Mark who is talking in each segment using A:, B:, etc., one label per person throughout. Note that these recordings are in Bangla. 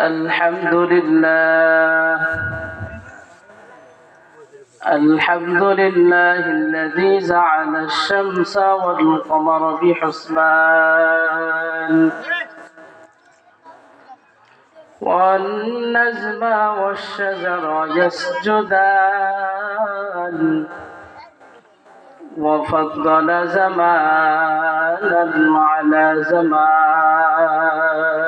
A: الحمد لله. الحمد لله الذي جعل الشمس والقمر بحسبان. والنجم والشجر يسجدان. وفضل زمانا على زمان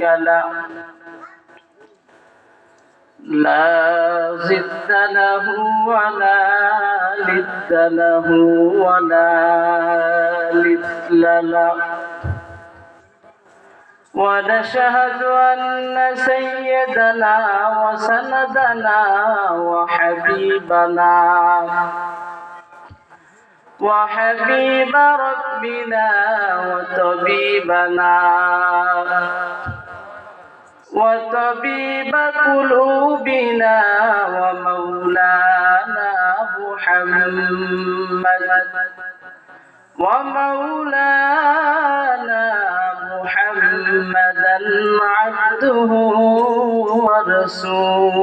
A: له لا ضد له ولا ند له ولا مثل له ونشهد أن سيدنا وسندنا وحبيبنا وحبيب ربنا وطبيبنا وطبيب قلوبنا ومولانا محمد ومولانا محمدا عبده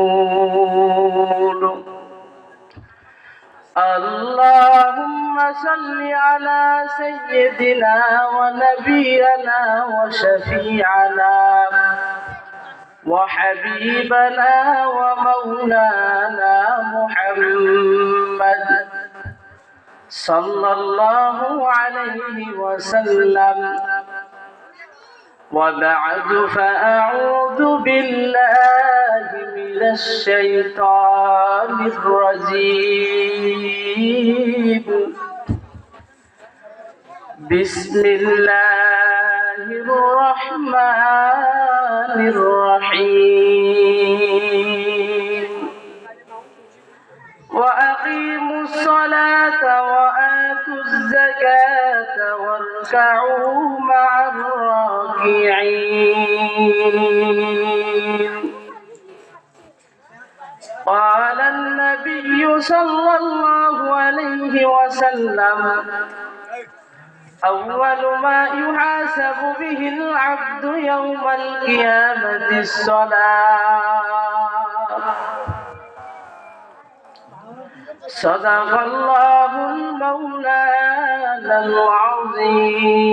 A: ورسوله اللهم صل على سيدنا ونبينا وشفيعنا وحبيبنا ومولانا محمد صلى الله عليه وسلم. وبعد فأعوذ بالله من الشيطان الرجيم. بسم الله الرحمن الرحيم. وأقيموا الصلاة وآتوا الزكاة واركعوا مع الراكعين. قال النبي صلى الله عليه وسلم أول ما يحاسب به العبد يوم القيامة الصلاة صدق الله المولانا العظيم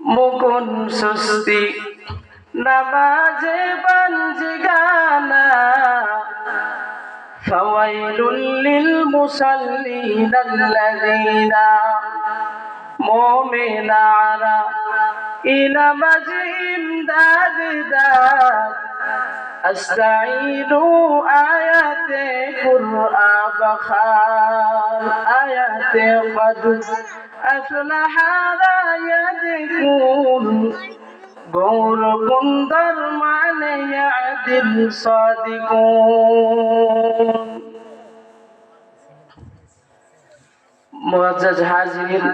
A: مكن سستي نبات فويل للمصلين الذين مؤمن على إلى مجهم داد داد أستعينوا آيات قرآن بخار آيات قد أفلح رايتكم غور كندر معنى يعدل صادقون মুআজ্জাজ হাজির।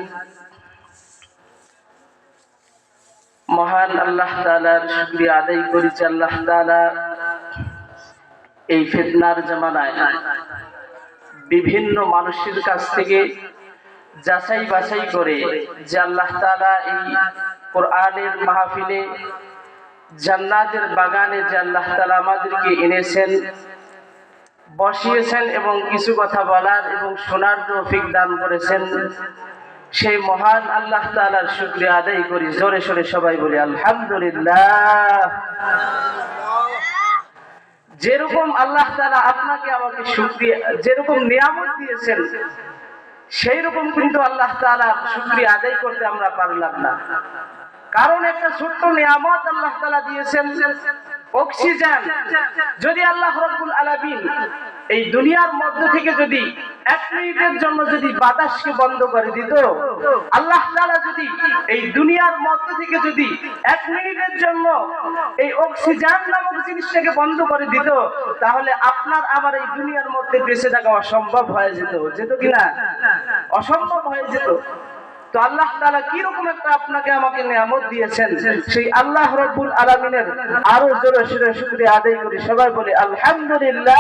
A: মহান আল্লাহ তাআলার শুকরিয়া আদায় করেছি আল্লাহ তাআলা এই ফিতনার জামানায়। বিভিন্ন মানুষের কাছ থেকে যাচাই বাছাই করে যে আল্লাহ তাআলা এই কোরআনের মাহফিলে জান্নাতের বাগানে যে আল্লাহ তাআলা আমাদেরকে এনেছেন বসিয়েছেন এবং কিছু কথা বলার এবং শোনার তৌফিক দান করেছেন। সেই মহান আল্লাহ তাআলার শুকরিয়া আদায় করি। জোরে সোরে সবাই বলি, আলহামদুলিল্লাহ। যেরকম আল্লাহ তাআলা আপনাকে আমাকে শুকরিয়া, যেরকম নিয়ামত দিয়েছেন সেই রকম কিন্তু আল্লাহ তাআলা শুকরিয়া আদায় করতে আমরা পারলাম না। কারণ একটা ছোট্ট নিয়ামত আল্লাহ তাআলা দিয়েছেন অক্সিজেন। যদি আল্লাহ রব্বুল আলামিন এই দুনিয়ার মধ্য থেকে যদি এক মিনিটের জন্য যদি বাতাসকে বন্ধ করে দিত, আল্লাহ তাআলা যদি এই দুনিয়ার মধ্য থেকে যদি এক মিনিটের জন্য এই অক্সিজেন নামক জিনিসটাকে বন্ধ করে দিত, তাহলে আপনার আবার এই দুনিয়ার মধ্যে বেঁচে থাকা অসম্ভব হয়ে যেত। যেত কিনা অসম্ভব হয়ে যেত। তো আল্লাহ তাআলা কীরকম একটা আপনাকে আমাকে নিয়ামত দিয়েছেন? সেই আল্লাহ রব্বুল আলমিনের আরও জোরে সুরে শুক্রিয়া আদায় করি। সবাই বলি, আলহামদুলিল্লাহ।